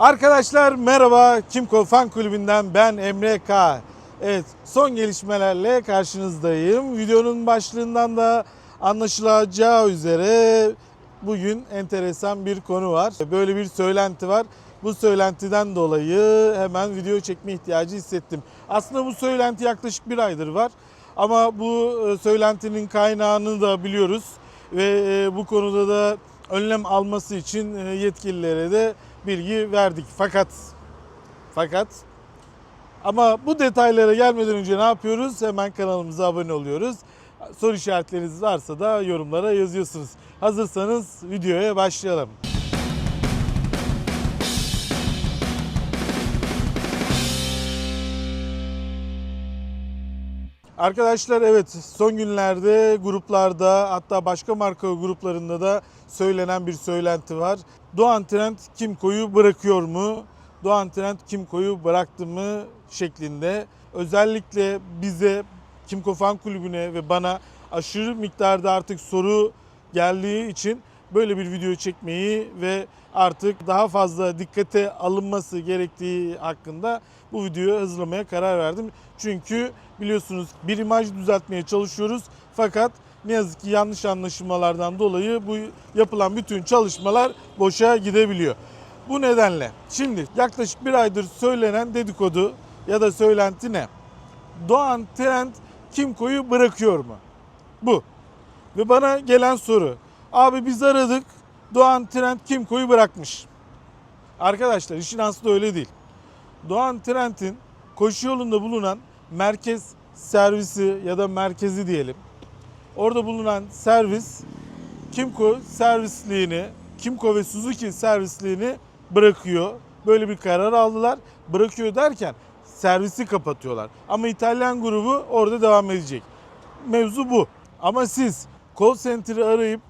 Arkadaşlar merhaba. Kimco Fan Kulübü'nden ben Emre K. Evet son gelişmelerle karşınızdayım. Videonun başlığından da anlaşılacağı üzere bugün enteresan bir konu var. Böyle bir söylenti var. Bu söylentiden dolayı hemen video çekme ihtiyacı hissettim. Aslında bu söylenti yaklaşık bir aydır var. Ama bu e, söylentinin kaynağını da biliyoruz. Ve e, bu konuda da önlem alması için e, yetkililere de bilgi verdik. Fakat fakat ama bu detaylara gelmeden önce ne yapıyoruz? Hemen kanalımıza abone oluyoruz. Soru işaretleriniz varsa da yorumlara yazıyorsunuz. Hazırsanız videoya başlayalım. Arkadaşlar evet son günlerde gruplarda hatta başka marka gruplarında da söylenen bir söylenti var. Doğan Trend Kimco'yu bırakıyor mu? Doğan Trend Kimco'yu bıraktı mı şeklinde. Özellikle bize Kimco Fan Kulübü'ne ve bana aşırı miktarda artık soru geldiği için böyle bir video çekmeyi ve artık daha fazla dikkate alınması gerektiği hakkında bu videoyu hazırlamaya karar verdim. Çünkü biliyorsunuz bir imaj düzeltmeye çalışıyoruz fakat ne yazık ki yanlış anlaşılmalardan dolayı bu yapılan bütün çalışmalar boşa gidebiliyor. Bu nedenle şimdi yaklaşık bir aydır söylenen dedikodu ya da söylenti ne? Doğan Trend Kimco'yu bırakıyor mu? Bu. Ve bana gelen soru. Abi biz aradık. Doğan Trend Kimco'yu bırakmış. Arkadaşlar işin aslı öyle değil. Doğan Trend'in koşu yolunda bulunan merkez servisi ya da merkezi diyelim. Orada bulunan servis Kimco servisliğini, Kimco ve Suzuki servisliğini bırakıyor. Böyle bir karar aldılar. Bırakıyor derken servisi kapatıyorlar. Ama İtalyan grubu orada devam edecek. Mevzu bu. Ama siz call center'ı arayıp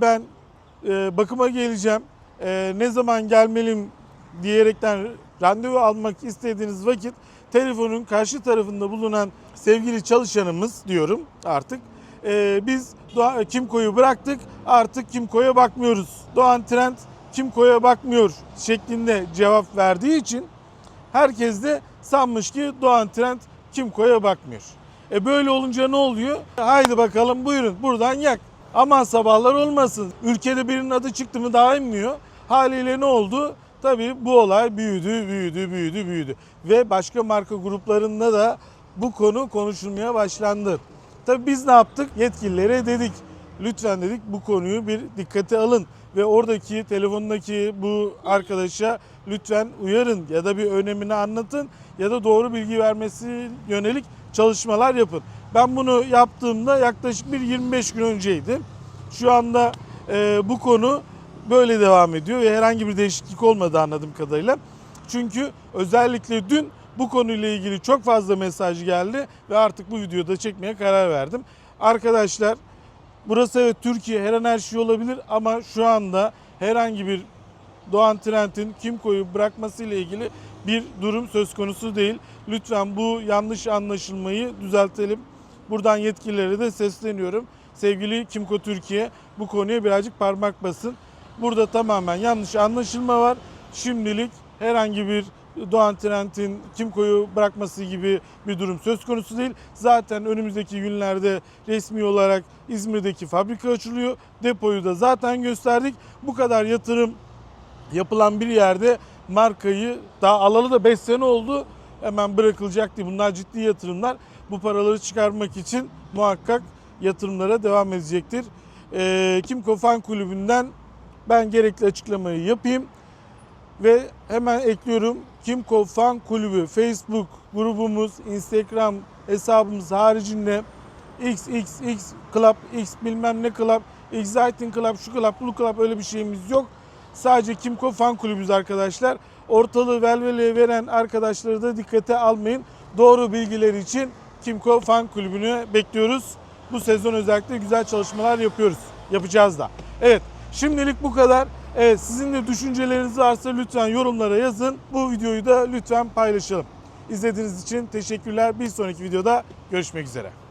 ben e, bakıma geleceğim, e, ne zaman gelmeliyim diyerekten randevu almak istediğiniz vakit telefonun karşı tarafında bulunan sevgili çalışanımız diyorum artık. e, biz Doğa, Kimco'yu bıraktık artık Kimco'ya bakmıyoruz. Doğan Trend Kimco'ya bakmıyor şeklinde cevap verdiği için herkes de sanmış ki Doğan Trend Kimco'ya bakmıyor. E böyle olunca ne oluyor? Haydi bakalım buyurun buradan yak. Aman sabahlar olmasın. Ülkede birinin adı çıktı mı daha inmiyor. Haliyle ne oldu? Tabii bu olay büyüdü, büyüdü, büyüdü, büyüdü. Ve başka marka gruplarında da bu konu konuşulmaya başlandı. Tabii biz ne yaptık? Yetkililere dedik. Lütfen dedik bu konuyu bir dikkate alın. Ve oradaki telefondaki bu arkadaşa lütfen uyarın ya da bir önemini anlatın ya da doğru bilgi vermesi yönelik çalışmalar yapın. Ben bunu yaptığımda yaklaşık bir 25 gün önceydi. Şu anda e, bu konu böyle devam ediyor ve herhangi bir değişiklik olmadı anladığım kadarıyla. Çünkü özellikle dün bu konuyla ilgili çok fazla mesaj geldi ve artık bu videoda çekmeye karar verdim. Arkadaşlar burası evet Türkiye her an her şey olabilir ama şu anda herhangi bir Doğan Trend'in Kimco'yu bırakması ile ilgili bir durum söz konusu değil. Lütfen bu yanlış anlaşılmayı düzeltelim. Buradan yetkililere de sesleniyorum. Sevgili Kimco Türkiye bu konuya birazcık parmak basın. Burada tamamen yanlış anlaşılma var. Şimdilik herhangi bir Doğan Trend'in Kimco'yu bırakması gibi bir durum söz konusu değil. Zaten önümüzdeki günlerde resmi olarak İzmir'deki fabrika açılıyor. Depoyu da zaten gösterdik. Bu kadar yatırım yapılan bir yerde markayı daha alalı da 5 sene oldu. Hemen bırakılacak diye bunlar ciddi yatırımlar. Bu paraları çıkarmak için muhakkak yatırımlara devam edecektir. Ee, Kimco Fan Kulübü'nden ben gerekli açıklamayı yapayım. Ve hemen ekliyorum. Kimco Fan Kulübü Facebook grubumuz, Instagram hesabımız haricinde XXX Club, X bilmem ne Club, Exciting Club, şu club, bu club öyle bir şeyimiz yok. Sadece Kimco Fan Kulübü'yüz arkadaşlar. Ortalığı velveleye veren arkadaşları da dikkate almayın. Doğru bilgiler için Kimco Fan Kulübü'nü bekliyoruz. Bu sezon özellikle güzel çalışmalar yapıyoruz. Yapacağız da. Evet şimdilik bu kadar. Evet sizin de düşünceleriniz varsa lütfen yorumlara yazın. Bu videoyu da lütfen paylaşalım. İzlediğiniz için teşekkürler. Bir sonraki videoda görüşmek üzere.